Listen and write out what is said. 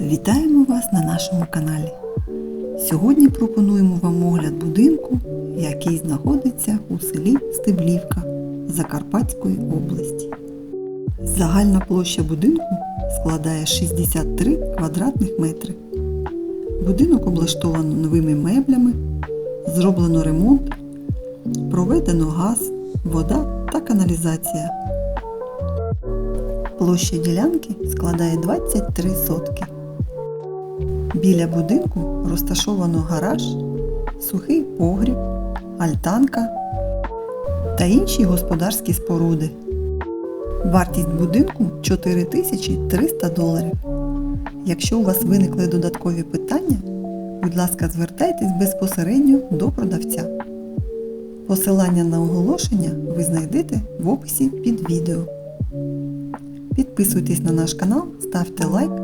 Вітаємо вас на нашому каналі. Сьогодні пропонуємо вам огляд будинку, який знаходиться у селі Стеблівка Закарпатської області. Загальна площа будинку складає 63 квадратних метри. Будинок облаштовано новими меблями, зроблено ремонт, проведено газ, вода та каналізація. Площа ділянки складає 23 сотки. Біля будинку розташовано гараж, сухий погріб, альтанка та інші господарські споруди. Вартість будинку 4300 доларів. Якщо у вас виникли додаткові питання, будь ласка, звертайтесь безпосередньо до продавця. Посилання на оголошення ви знайдете в описі під відео. Підписуйтесь на наш канал, ставте лайк.